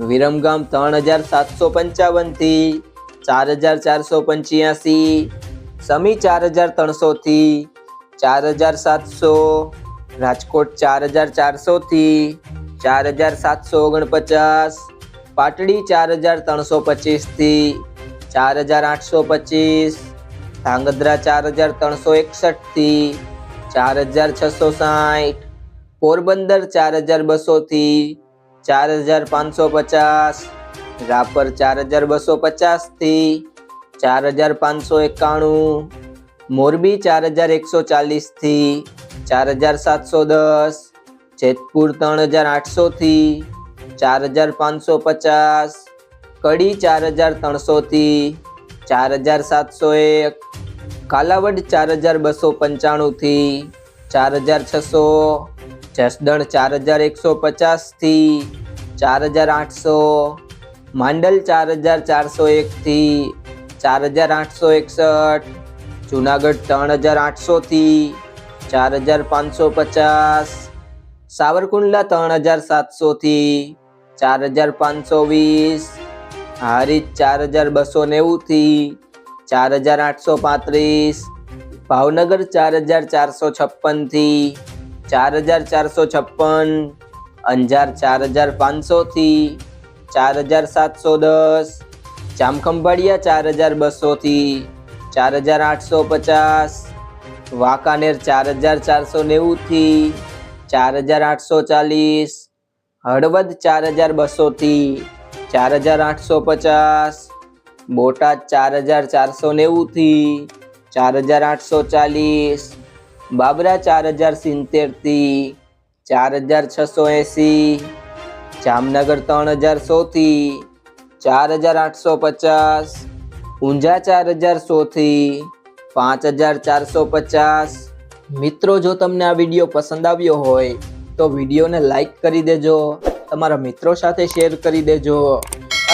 વિરમગામ ત્રણ હજાર સાતસો પંચાવનથી ચાર હજાર ચારસો પંચ્યાસી સમી ચાર હજાર ત્રણસોથી ચાર હજાર સાતસો રાજકોટ ચાર હજાર ચારસોથી ચાર હજાર સાતસો ઓગણપચાસ પાટડી ચાર હજાર ત્રણસો પચીસથી ચાર હજાર આઠસો પચીસ ધાંગધ્રા ચાર હજાર ત્રણસો એકસઠથી ચાર હજાર છસો સાઠ પોરબંદર ચાર હજાર બસોથી ચાર હજાર પાંચસો પચાસ રાપર ચાર હજાર બસો પચાસથી ચાર હજાર પાંચસો એકાણું મોરબી ચાર હજાર એકસો ચાલીસથી ચાર હજાર સાતસો દસ જેતપુર ત્રણ હજાર આઠસોથી ચાર હજાર પાંચસો પચાસ કડી ચાર હજાર ત્રણસોથી ચાર હજાર સાતસો એક કાલાવડ ચાર હજાર બસો પંચાણુંથી ચાર હજાર છસો જસદણ ચાર હજાર એકસો પચાસથી ચાર હજાર આઠસો. માંડલ ચાર હજાર ચારસો એકથી ચાર હજાર આઠસો એકસઠ. જુનાગઢ ત્રણ હજાર આઠસોથી ચાર હજાર પાંચસો પચાસ. સાવરકુંડલા ત્રણ હજાર સાતસોથી ચાર હજાર પાંચસો વીસ. હારીજ ચાર હજાર બસો નેવુંથી ચાર હજાર આઠસો પાંત્રીસ. ભાવનગર ચાર હજાર ચારસો છપ્પનથી ચાર હજાર ચારસો છપ્પન અંજાર ચાર હજાર પાંચસોથી ચાર હજાર સાતસો દસ જામખંભાળિયા ચાર હજાર બસોથી ચાર હજાર આઠસો પચાસ વાંકાનેર ચાર હજાર ચારસો નેવુંથી ચાર હજાર આઠસો ચાલીસ હળવદ ચાર હજાર બસોથી ચાર હજાર આઠસો પચાસ બોટાદ ચાર હજાર ચારસો નેવુંથી ચાર હજાર આઠસો ચાલીસ બાબરા ચાર હજાર સિત્તેરથી ચાર હજાર છસો એંસી, જામનગર ત્રણ હજાર સોથી ચાર હજાર આઠસો પચાસ, ઊંઝા ચાર હજાર સોથી પાંચ હજાર ચારસો પચાસ. મિત્રો, જો તમને આ વીડિયો પસંદ આવ્યો હોય, તો વિડીયોને લાઈક કરી દેજો, તમારા મિત્રો સાથે શેર કરી દેજો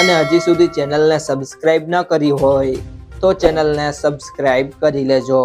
અને હજી સુધી ચેનલને સબસ્ક્રાઈબ ન કરી હોય, તો ચેનલને સબસ્ક્રાઈબ કરી લેજો.